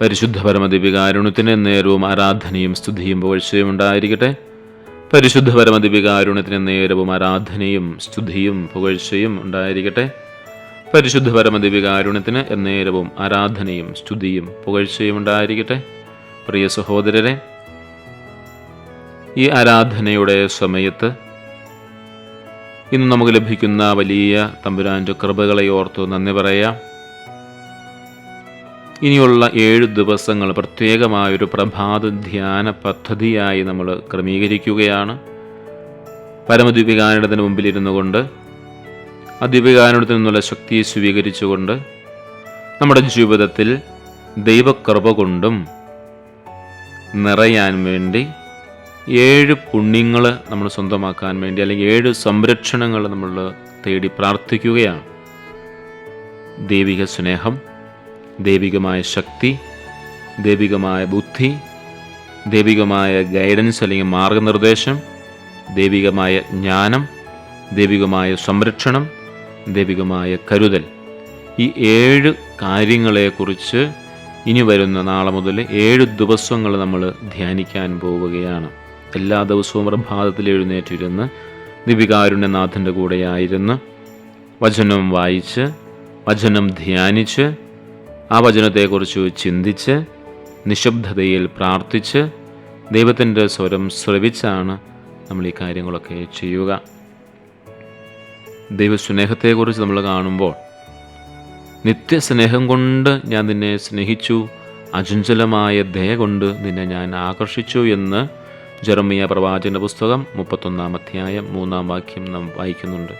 പരിശുദ്ധ പരമദിപികാരുണത്തിന് നേരവും ആരാധനയും സ്തുതിയും പുകഴ്ചയും ഉണ്ടായിരിക്കട്ടെ. പരിശുദ്ധ പരമദിപികാരുണത്തിന് നേരവും ആരാധനയും സ്തുതിയും പുകഴ്ചയും ഉണ്ടായിരിക്കട്ടെ. പരിശുദ്ധ പരമദിപികാരുണത്തിന് നേരവും ആരാധനയും സ്തുതിയും പുകഴ്ചയും ഉണ്ടായിരിക്കട്ടെ. പ്രിയ സഹോദരരെ ഈ ആരാധനയുടെ സമയത്ത് ഇന്ന് നമുക്ക് ലഭിക്കുന്ന വലിയ തമ്പുരാന്റെ കൃപകളെ ഓർത്ത് നന്ദി പറയാം. ഇനിയുള്ള ഏഴ് ദിവസങ്ങൾ പ്രത്യേകമായൊരു പ്രഭാത ധ്യാന പദ്ധതിയായി നമ്മൾ ക്രമീകരിക്കുകയാണ്. പരമദ്വീപികാരണത്തിന് മുമ്പിലിരുന്നു കൊണ്ട് ആ ദിവ്യകാരണത്തിൽ നിന്നുള്ള ശക്തിയെ സ്വീകരിച്ചുകൊണ്ട് നമ്മുടെ ജീവിതത്തിൽ ദൈവകൃപ കൊണ്ടും നിറയാൻ വേണ്ടി ഏഴ് പുണ്യങ്ങൾ നമ്മൾ സ്വന്തമാക്കാൻ വേണ്ടി അല്ലെങ്കിൽ ഏഴ് സംരക്ഷണങ്ങൾ നമ്മൾ തേടി പ്രാർത്ഥിക്കുകയാണ്. ദൈവിക സ്നേഹം ദൈവികമായ ശക്തി ദൈവികമായ ബുദ്ധി ദൈവികമായ ഗൈഡൻസ് അല്ലെങ്കിൽ മാർഗനിർദ്ദേശം ദൈവികമായ ജ്ഞാനം ദൈവികമായ സംരക്ഷണം ദൈവികമായ കരുതൽ. ഈ ഏഴ് കാര്യങ്ങളെക്കുറിച്ച് ഇനി വരുന്ന നാളെ മുതൽ ഏഴ് ദിവസങ്ങൾ നമ്മൾ ധ്യാനിക്കാൻ പോവുകയാണ്. എല്ലാ ദിവസവും പ്രഭാതത്തിൽ എഴുന്നേറ്റിരുന്ന് ദിവികാരുണ്യനാഥന്റെ കൂടെയായിരുന്നു. വചനം വായിച്ച് വചനം ധ്യാനിച്ച് ആ വചനത്തെക്കുറിച്ച് ചിന്തിച്ച് നിശബ്ദതയിൽ പ്രാർത്ഥിച്ച് ദൈവത്തിന്റെ സ്വരം ശ്രവിച്ചാണ് നമ്മൾ ഈ കാര്യങ്ങളൊക്കെ ചെയ്യുക. ദൈവസ്നേഹത്തെക്കുറിച്ച് നമ്മൾ കാണുമ്പോൾ നിത്യസ്നേഹം കൊണ്ട് ഞാൻ നിന്നെ സ്നേഹിച്ചു അചഞ്ചലമായ ദയ കൊണ്ട് നിന്നെ ഞാൻ ആകർഷിച്ചു എന്ന് ജെറമിയ പ്രവാചന പുസ്തകം മുപ്പത്തൊന്നാം അധ്യായം മൂന്നാം വാക്യം നാം വായിക്കുന്നുണ്ട്.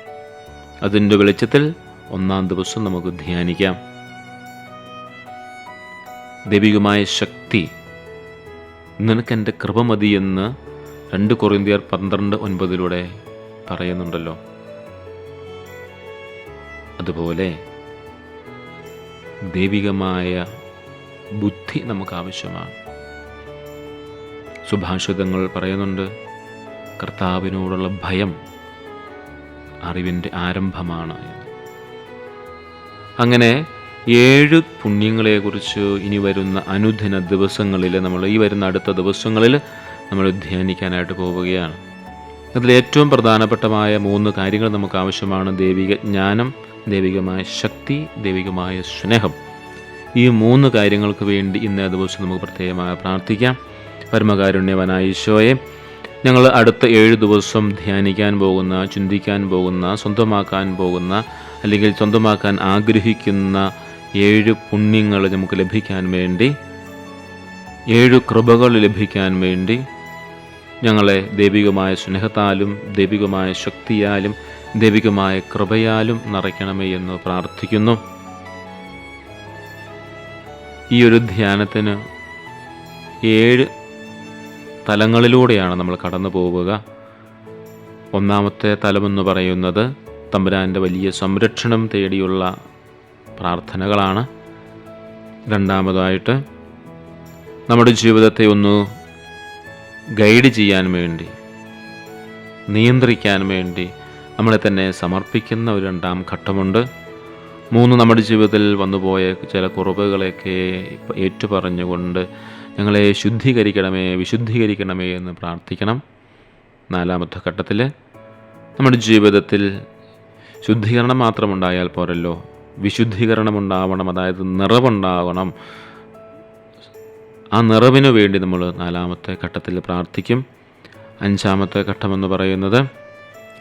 അതിന്റെ വെളിച്ചത്തിൽ ഒന്നാം ദിവസം നമുക്ക് ധ്യാനിക്കാം. ദൈവികമായ ശക്തി. നിനക്കെന്റെ കൃപ മതിയെന്ന് രണ്ട് കൊറിന്തിയർ പന്ത്രണ്ട് ഒൻപതിലൂടെ പറയുന്നുണ്ടല്ലോ. അതുപോലെ ദൈവികമായ ബുദ്ധി നമുക്ക് ആവശ്യമാണ് സുഭാഷിതങ്ങൾ പറയുന്നുണ്ട് കർത്താവിനോടുള്ള ഭയം അറിവിന്റെ ആരംഭമാണ്. അങ്ങനെ ഏഴ് പുണ്യങ്ങളെക്കുറിച്ച് ഇനി വരുന്ന അനുദിന ദിവസങ്ങളിൽ നമ്മൾ ഈ വരുന്ന അടുത്ത ദിവസങ്ങളിൽ നമ്മൾ ധ്യാനിക്കാനായിട്ട് പോവുകയാണ്. അതിൽ ഏറ്റവും പ്രധാനപ്പെട്ടമായ മൂന്ന് കാര്യങ്ങൾ നമുക്ക് ആവശ്യമാണ്. ദൈവിക ജ്ഞാനം ദൈവികമായ ശക്തി ദൈവികമായ സ്നേഹം. ഈ മൂന്ന് കാര്യങ്ങൾക്ക് വേണ്ടി ഇന്നേ ദിവസം നമുക്ക് പ്രത്യേകമായി പ്രാർത്ഥിക്കാം. പരമകാരുണ്യവനായ ഈശോയെ ഞങ്ങൾ അടുത്ത ഏഴ് ദിവസം ധ്യാനിക്കാൻ പോകുന്ന ചിന്തിക്കാൻ പോകുന്ന സ്വന്തമാക്കാൻ പോകുന്ന അല്ലെങ്കിൽ സ്വന്തമാക്കാൻ ആഗ്രഹിക്കുന്ന ഏഴ് പുണ്യങ്ങൾ നമുക്ക് ലഭിക്കാൻ വേണ്ടി ഏഴ് കൃപകൾ ലഭിക്കാൻ വേണ്ടി ഞങ്ങളെ ദൈവികമായ സ്നേഹത്താലും ദൈവികമായ ശക്തിയാലും ദൈവികമായ കൃപയാലും നിറയ്ക്കണമേ എന്ന് പ്രാർത്ഥിക്കുന്നു. ഈ ഒരു ധ്യാനത്തിന് ഏഴ് തലങ്ങളിലൂടെയാണ് നമ്മൾ കടന്നു പോവുക. ഒന്നാമത്തെ തലമെന്ന് പറയുന്നത് തമ്പുരാന്റെ വലിയ സംരക്ഷണം തേടിയുള്ള പ്രാർത്ഥനകളാണ്. രണ്ടാമതായിട്ട് നമ്മുടെ ജീവിതത്തെ ഒന്ന് ഗൈഡ് ചെയ്യാൻ വേണ്ടി നിയന്ത്രിക്കാൻ വേണ്ടി നമ്മളെ തന്നെ സമർപ്പിക്കുന്ന ഒരു രണ്ടാം ഘട്ടമുണ്ട്. മൂന്ന് നമ്മുടെ ജീവിതത്തിൽ വന്നുപോയ ചില കുറവുകളെയൊക്കെ ഏറ്റുപറഞ്ഞുകൊണ്ട് ഞങ്ങളെ ശുദ്ധീകരിക്കണമേ വിശുദ്ധീകരിക്കണമേ എന്ന് പ്രാർത്ഥിക്കണം. നാലാമത്തെ ഘട്ടത്തിൽ നമ്മുടെ ജീവിതത്തിൽ ശുദ്ധീകരണം മാത്രമുണ്ടായാൽ പോരല്ലോ. വിശുദ്ധീകരണം ഉണ്ടാവണം അതായത് നിറവുണ്ടാവണം. ആ നിറവിനു വേണ്ടി നമ്മൾ നാലാമത്തെ ഘട്ടത്തിൽ പ്രാർത്ഥിക്കും. അഞ്ചാമത്തെ ഘട്ടമെന്ന് പറയുന്നത്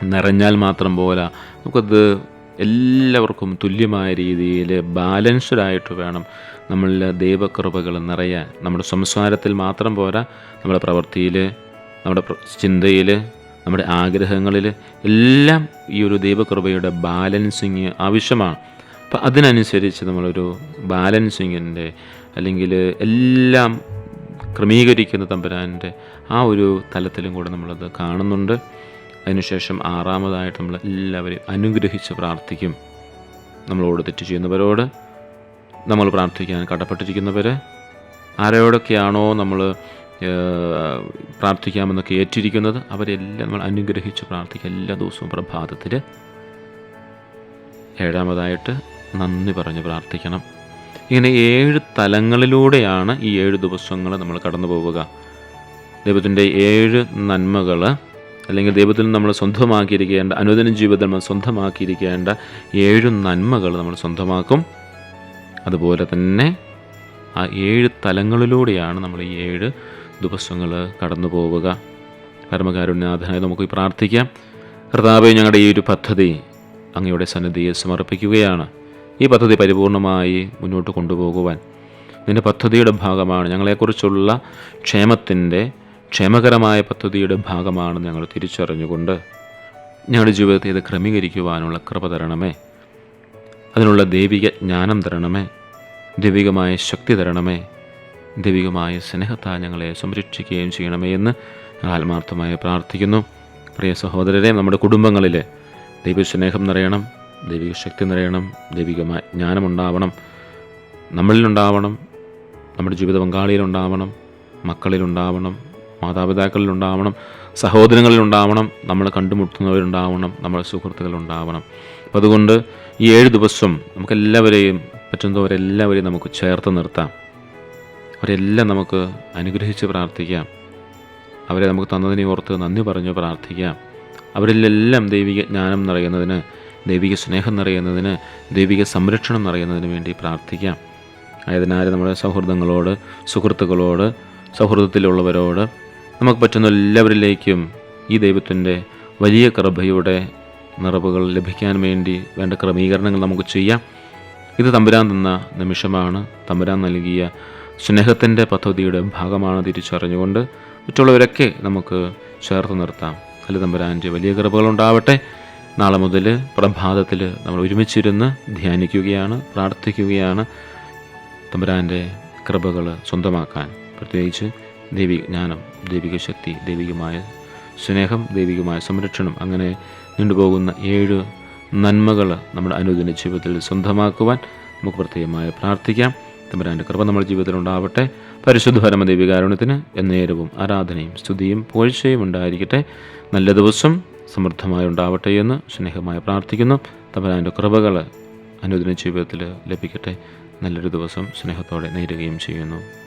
നിറഞ്ഞാൽ മാത്രം പോരാ. നമുക്കത് എല്ലാവർക്കും തുല്യമായ രീതിയിൽ ബാലൻസ്ഡായിട്ട് വേണം നമ്മളിലെ ദൈവകൃപകൾ നിറയാൻ. നമ്മുടെ സംസാരത്തിൽ മാത്രം പോരാ. നമ്മുടെ പ്രവൃത്തിയിൽ നമ്മുടെ ചിന്തയിൽ നമ്മുടെ ആഗ്രഹങ്ങളിൽ എല്ലാം ഈ ഒരു ദൈവകൃപയുടെ ബാലൻസിങ് ആവശ്യമാണ്. അപ്പം അതിനനുസരിച്ച് നമ്മളൊരു ബാലൻസിങ്ങിന്റെ അല്ലെങ്കിൽ എല്ലാം ക്രമീകരിക്കുന്ന തമ്പുരാന്റെ ആ ഒരു തലത്തിലും കൂടെ നമ്മളത് കാണുന്നുണ്ട്. അതിനുശേഷം ആറാമതായിട്ട് നമ്മൾ എല്ലാവരെയും അനുഗ്രഹിച്ച് പ്രാർത്ഥിക്കും. നമ്മളോട് തെറ്റ് ചെയ്യുന്നവരോട് നമ്മൾ പ്രാർത്ഥിക്കാൻ കടപ്പെട്ടിരിക്കുന്നവർ ആരോടൊക്കെയാണോ നമ്മൾ പ്രാർത്ഥിക്കാമെന്നൊക്കെ ഏറ്റിരിക്കുന്നത് അവരെല്ലാം നമ്മൾ അനുഗ്രഹിച്ച് പ്രാർത്ഥിക്കുക എല്ലാ ദിവസവും പ്രഭാതത്തിൽ ഏഴാമതായിട്ട് നന്ദി പറഞ്ഞ് പ്രാർത്ഥിക്കണം. ഇങ്ങനെ ഏഴ് തലങ്ങളിലൂടെയാണ് ഈ ഏഴ് ദിവസങ്ങൾ നമ്മൾ കടന്നു പോവുക. ദൈവത്തിന്റെ ഏഴ് നന്മകൾ അല്ലെങ്കിൽ ദൈവത്തിൽ നമ്മൾ സ്വന്തമാക്കിയിരിക്കേണ്ട അനുദിന ജീവിതത്തിൽ നമ്മൾ സ്വന്തമാക്കിയിരിക്കേണ്ട ഏഴ് നന്മകൾ നമ്മൾ സ്വന്തമാക്കും. അതുപോലെ തന്നെ ആ ഏഴ് തലങ്ങളിലൂടെയാണ് നമ്മൾ ഈ ഏഴ് ദിവസങ്ങൾ കടന്നു പോവുക. പരമകാരുണ്യനാഥനായി നമുക്ക് പ്രാർത്ഥിക്കാം. കർത്താവ് ഞങ്ങളുടെ ഈ ഒരു പദ്ധതി അങ്ങയുടെ സന്നിധിയെ സമർപ്പിക്കുകയാണ്. ഈ പദ്ധതി പരിപൂർണമായി മുന്നോട്ട് കൊണ്ടുപോകുവാൻ. നിന്റെ പദ്ധതിയുടെ ഭാഗമാണ്. ഞങ്ങളെക്കുറിച്ചുള്ള ക്ഷേമത്തിന്റെ ക്ഷേമകരമായ പദ്ധതിയുടെ ഭാഗമാണ് ഞങ്ങൾ തിരിച്ചറിഞ്ഞുകൊണ്ട് ഞങ്ങളുടെ ജീവിതത്തെ ഇത് ക്രമീകരിക്കുവാനുള്ള കൃപ തരണമേ. അതിനുള്ള ദൈവിക ജ്ഞാനം തരണമേ. ദൈവികമായ ശക്തി തരണമേ. ദൈവികമായ സ്നേഹത്താൽ ഞങ്ങളെ സംരക്ഷിക്കുകയും ചെയ്യണമേ എന്ന് ആത്മാർത്ഥമായി പ്രാർത്ഥിക്കുന്നു. പ്രിയ സഹോദരരെ നമ്മുടെ കുടുംബങ്ങളിൽ ദൈവസ്നേഹം നിറയണം ദൈവിക ശക്തി നിറയണം ദൈവികമായ ജ്ഞാനമുണ്ടാവണം നമ്മളിലുണ്ടാവണം നമ്മുടെ ജീവിത പങ്കാളിയിലുണ്ടാവണം മക്കളിലുണ്ടാവണം മാതാപിതാക്കളിലുണ്ടാവണം സഹോദരങ്ങളിലുണ്ടാവണം നമ്മൾ കണ്ടുമുട്ടുന്നവരുണ്ടാവണം നമ്മുടെ സുഹൃത്തുക്കളുണ്ടാവണം അപ്പം അതുകൊണ്ട് ഈ ഏഴ് ദിവസം നമുക്കെല്ലാവരെയും പറ്റുന്നവരെല്ലാവരെയും നമുക്ക് ചേർത്ത് നിർത്താം. അവരെല്ലാം നമുക്ക് അനുഗ്രഹിച്ച് പ്രാർത്ഥിക്കാം. അവരെ നമുക്ക് തന്നതിനെ ഓർത്ത് നന്ദി പറഞ്ഞ് പ്രാർത്ഥിക്കാം. അവരിലെല്ലാം ദൈവിക ജ്ഞാനം നിറയുന്നതിന് ദൈവിക സ്നേഹം നിറയുന്നതിന് ദൈവിക സംരക്ഷണം നിറയുന്നതിന് വേണ്ടി പ്രാർത്ഥിക്കാം. ആയതിനാൽ നമ്മുടെ സൗഹൃദങ്ങളോട് സുഹൃത്തുക്കളോട് സൗഹൃദത്തിലുള്ളവരോട് നമുക്ക് പറ്റുന്ന എല്ലാവരിലേക്കും ഈ ദൈവത്തിന്റെ വലിയ കൃപയുടെ നിറവുകൾ ലഭിക്കാൻ വേണ്ടി വേണ്ട ക്രമീകരണങ്ങൾ നമുക്ക് ചെയ്യാം. ഇത് തമ്പുരാൻ തന്ന നിമിഷമാണ്. തമ്പുരാൻ നൽകിയ സ്നേഹത്തിന്റെ പദ്ധതിയുടെ ഭാഗമാണ് തിരിച്ചറിഞ്ഞുകൊണ്ട് മറ്റുള്ളവരൊക്കെ നമുക്ക് ചേർത്ത് നിർത്താം. അല്ല തമ്പുരാന്റെ വലിയ കൃപകളുണ്ടാവട്ടെ. നാളെ മുതൽ പ്രഭാതത്തിൽ നമ്മൾ ഒരുമിച്ചിരുന്ന് ധ്യാനിക്കുകയാണ് പ്രാർത്ഥിക്കുകയാണ്. തമ്പുരാന്റെ കൃപകൾ സ്വന്തമാക്കാൻ പ്രത്യേകിച്ച് ദൈവിക ജ്ഞാനം ദൈവിക ശക്തി ദൈവികമായ സ്നേഹം ദൈവികമായ സംരക്ഷണം അങ്ങനെ നീണ്ടുപോകുന്ന ഏഴ് നന്മകൾ നമ്മുടെ അനുദിന ജീവിതത്തിൽ സ്വന്തമാക്കുവാൻ നമുക്ക് പ്രത്യേകമായി പ്രാർത്ഥിക്കാം. തമ്പുരാന്റെ കൃപ നമ്മുടെ ജീവിതത്തിൽ ഉണ്ടാവട്ടെ. പരിശുദ്ധ പരമദേവികാരുണ്യത്തിന് എന്നേരവും ആരാധനയും സ്തുതിയും പോഴ്ചയും ഉണ്ടായിരിക്കട്ടെ. നല്ല ദിവസം സമൃദ്ധമായി ഉണ്ടാവട്ടെ എന്ന് സ്നേഹമായി പ്രാർത്ഥിക്കുന്നു. തമ്പുരാന്റെ കൃപകൾ അനുദിന ജീവിതത്തിൽ ലഭിക്കട്ടെ. നല്ലൊരു ദിവസം സ്നേഹത്തോടെ നേരുകയും ചെയ്യുന്നു.